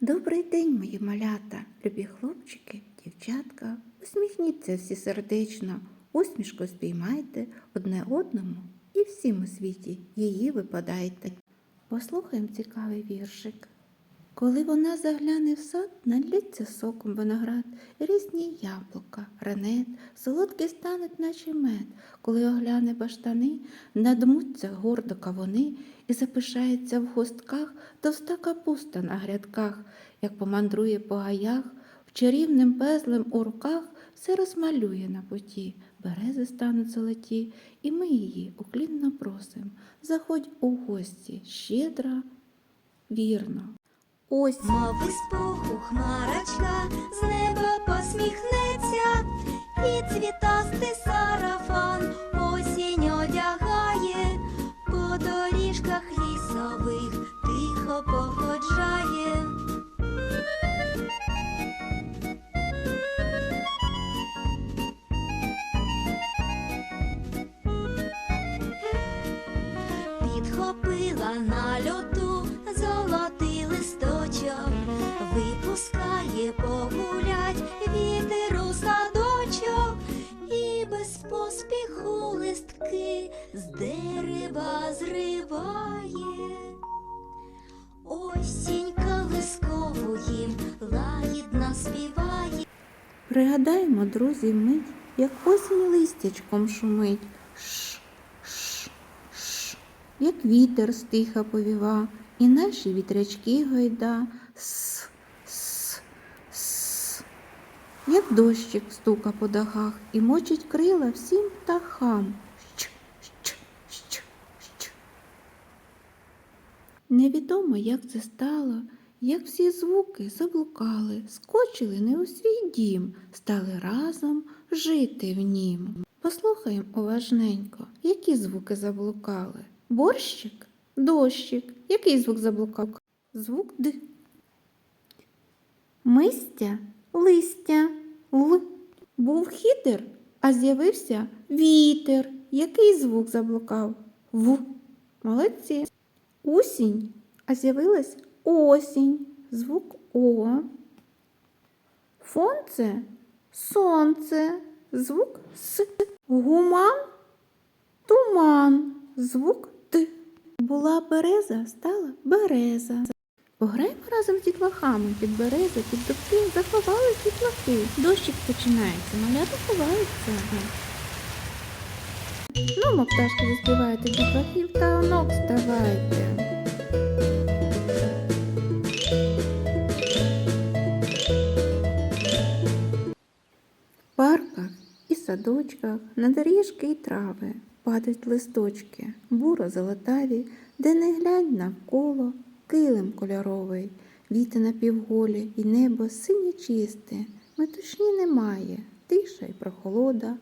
Добрий день, мої малята, любі хлопчики, дівчатка. Усміхніться всі сердечно, усмішку спіймайте одне одному і всім у світі її випадайте. Послухаємо цікавий віршик. Коли вона загляне в сад, налється соком виноград, різні яблука, ранет, солодкі стануть, наче мед. Коли огляне баштани, надмуться гордо кавуни, і запишається в хустках товста капуста на грядках, як помандрує по гаях, в чарівним пезлем у руках все розмалює на путі, берези стануть золоті, і ми її уклінно просим. Заходь у гості, щедра, вірно. Ось Мов із пуху хмарочка з неба посміхнеться, і цвітастий сарафан осінь одягає, по доріжках лісових тихо походжає. Підхопила на дерева зриває. Осінь колискову їм лагідно співає. Пригадаємо, друзі, мить, як осінь листячком шумить, ш, ш, ш, як вітер стиха повіва, і наші вітрячки гойда, с, с, с, як дощик стука по дахах і мочить крила всім птахам. Невідомо, як це стало, як всі звуки заблукали, скочили не у свій дім, стали разом жити в нім. Послухаємо уважненько, які звуки заблукали. Борщик, дощик. Який звук заблукав? Звук Д. Мистя, листя, Л. Був хітер, а з'явився вітер. Який звук заблукав? В. Молодці. Усінь, а з'явилась осінь, звук О. Фонце сонце, звук С. Гуман туман, звук Т. Була береза, стала береза. Пограємо разом з дітлахами під берези, під дубки, заховали дітлахи. Дощик починається, малята ховаються. Ну, пташки заспівайте дітлахів та онок вставайте. Садочках, на доріжки і трави падають листочки, буро золотаві, де не глянь навколо, килим кольоровий, віти напівголі, і небо синє чисте, метушні немає, тиша й прохолода,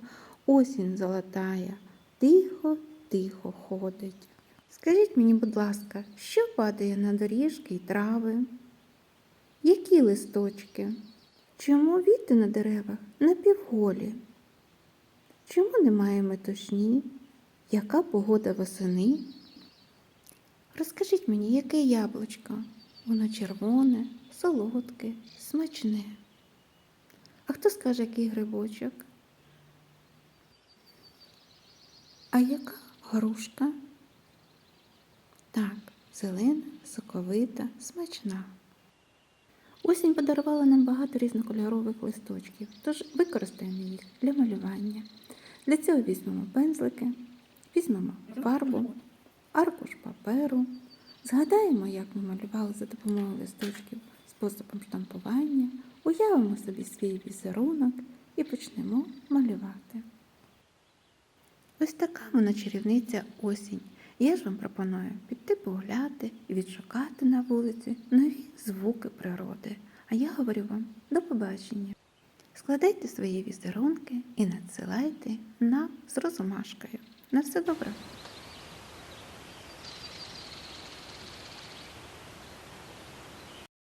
осінь золотая, тихо, тихо ходить. Скажіть мені, будь ласка, що падає на доріжки й трави? Які листочки? Чому віти на деревах напівголі? Чому немає метушні? Яка погода восени? Розкажіть мені, яке яблучко? Воно червоне, солодке, смачне. А хто скаже, який грибочок? А яка грушка? Так, зелена, соковита, смачна. Осінь подарувала нам багато різнокольорових листочків, тож використаємо їх для малювання. Для цього візьмемо пензлики, візьмемо фарбу, аркуш паперу, згадаємо, як ми малювали за допомогою листочків способом штампування, уявимо собі свій візерунок і почнемо малювати. Ось така вона чарівниця осінь. Я ж вам пропоную піти погуляти і відшукати на вулиці нові звуки природи. А я говорю вам до побачення. Складайте свої візерунки і надсилайте нам з розумашкою. На все добре!